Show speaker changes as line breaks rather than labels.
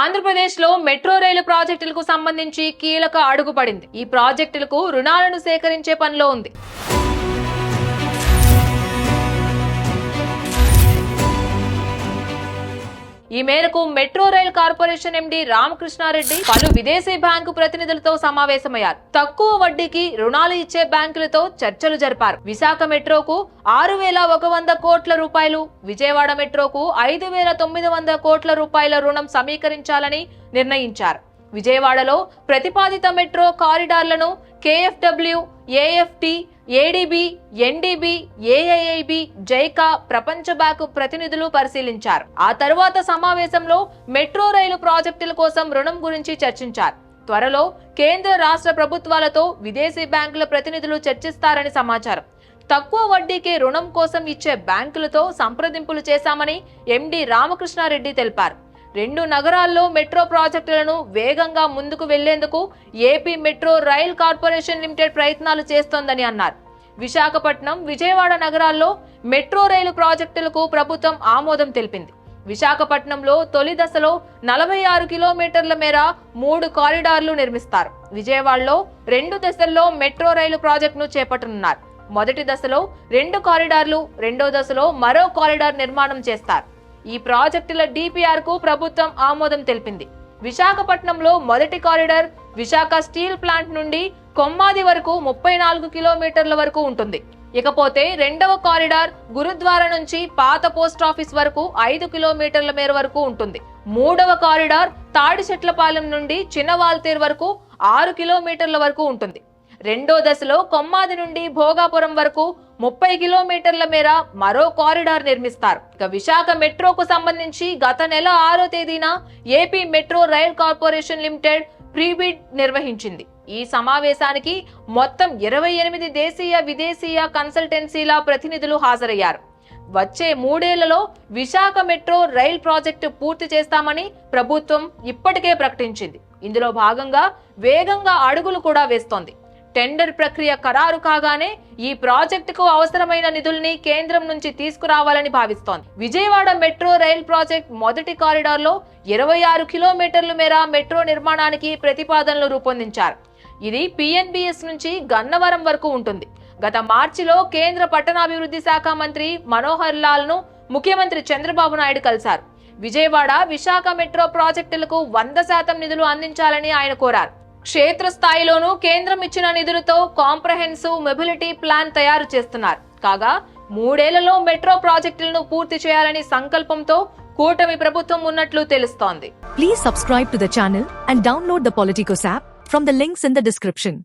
ఆంధ్రప్రదేశ్లో మెట్రో రైలు ప్రాజెక్టులకు సంబంధించి కీలక అడుగు పడింది. ఈ ప్రాజెక్టులకు రుణాలను సేకరించే పనిలో ఉంది. ఈ మేరకు metro rail corporation MD Ramakrishnareddy పలు విదేశీ బ్యాంకు ప్రతినిధులతో సమావేశమయ్యారు. తక్కువ వడ్డీకి రుణాలు ఇచ్చే బ్యాంకులతో చర్చలు జరిపారు. విశాఖ మెట్రోకు ఆరు వేల ఒక వంద కోట్ల రూపాయలు విజయవాడ మెట్రోకు ఐదు వేల తొమ్మిది వంద కోట్ల రూపాయల రుణం సమీకరించాలని నిర్ణయించారు. విజయవాడలో ప్రతిపాదిత metro కారిడార్లను KFW AFT ADB NDB AIIB JICA ప్రపంచ బ్యాంకు ప్రతినిధులు పరిశీలించారు. ఆ తరువాత సమావేశంలో మెట్రో రైలు ప్రాజెక్టుల కోసం రుణం గురించి చర్చించారు. త్వరలో కేంద్ర రాష్ట్ర ప్రభుత్వాలతో విదేశీ బ్యాంకుల ప్రతినిధులు చర్చిస్తారని సమాచారం. తక్కువ వడ్డీకి రుణం కోసం ఇచ్చే బ్యాంకులతో సంప్రదింపులు చేశామని ఎండి రామకృష్ణారెడ్డి తెలిపారు. రెండు నగరాల్లో మెట్రో ప్రాజెక్టులను వేగంగా ముందుకు వెళ్ళేందుకు AP metro rail corporation limited ప్రయత్నాలు చేస్తోందని అన్నారు. విశాఖపట్నం విజయవాడ నగరాల్లో మెట్రో రైలు ప్రాజెక్టులకు ప్రభుత్వం ఆమోదం తెలిపింది. విశాఖపట్నంలో తొలి దశలో నలభై ఆరు కిలోమీటర్ల మేర మూడు కారిడార్లు నిర్మిస్తారు. విజయవాడలో రెండు దశల్లో మెట్రో రైలు ప్రాజెక్టును చేపట్టనున్నారు. మొదటి దశలో రెండు కారిడార్లు రెండో దశలో మరో కారిడార్ నిర్మాణం చేస్తారు. ఈ ప్రాజెక్టుల డిపిఆర్కు ప్రభుత్వం ఆమోదం తెలిపింది. విశాఖపట్నంలో మొదటి కారిడార్ విశాఖ స్టీల్ ప్లాంట్ నుండి కొమ్మాది వరకు ముప్పై నాలుగు కిలోమీటర్ల వరకు ఉంటుంది. ఇకపోతే రెండవ కారిడార్ గురుద్వారా నుంచి పాత పోస్ట్ ఆఫీస్ వరకు ఐదు కిలోమీటర్ల మేర వరకు ఉంటుంది. మూడవ కారిడార్ తాడిచెట్లపాలెం నుండి చిన్నవాల్తేర్ వరకు ఆరు కిలోమీటర్ల వరకు ఉంటుంది. రెండో దశలో కొమ్మాది నుండి భోగాపురం వరకు ముప్పై కిలోమీటర్ల మేర మరో కారిడార్ నిర్మిస్తారు. ఇక విశాఖ మెట్రోకు సంబంధించి గత నెల ఆరో తేదీన AP metro rail corporation limited prebid నిర్వహించింది. ఈ సమావేశానికి మొత్తం ఇరవై ఎనిమిది దేశీయ విదేశీయ కన్సల్టెన్సీల ప్రతినిధులు హాజరయ్యారు. వచ్చే మూడేళ్ళలో విశాఖ మెట్రో రైల్ ప్రాజెక్టు పూర్తి చేస్తామని ప్రభుత్వం ఇప్పటికే ప్రకటించింది. ఇందులో భాగంగా వేగంగా అడుగులు కూడా వేస్తోంది. టెండర్ ప్రక్రియ ఖరారు కాగానే ఈ ప్రాజెక్టుకు అవసరమైన నిధుల్ని కేంద్రం నుంచి తీసుకురావాలని భావిస్తోంది. విజయవాడ మెట్రో రైల్ ప్రాజెక్ట్ మొదటి కారిడార్లో ఇరవై ఆరు కిలోమీటర్ల మేర మెట్రో నిర్మాణానికి ప్రతిపాదనలు రూపొందించారు. ఇది పిఎన్బిఎస్ నుంచి గన్నవరం వరకు ఉంటుంది. గత మార్చిలో కేంద్ర పట్టణాభివృద్ధి శాఖ మంత్రి మనోహర్ లాల్ను ముఖ్యమంత్రి చంద్రబాబు నాయుడు కలిశారు. విజయవాడ విశాఖ మెట్రో ప్రాజెక్టులకు వంద శాతం నిధులు అందించాలని ఆయన కోరారు. క్షేత్రస్థాయిలోనూ కేంద్రం ఇచ్చిన నిధులతో కాంప్రహెన్సివ్ మొబిలిటీ ప్లాన్ తయారు చేస్తున్నారు. కాగా మూడేళ్ళలో మెట్రో ప్రాజెక్టులను పూర్తి చేయాలని సంకల్పంతో కూటమి ప్రభుత్వం ఉన్నట్లు తెలుస్తోంది.
Please subscribe to the channel and download the Politicos app from the links in the description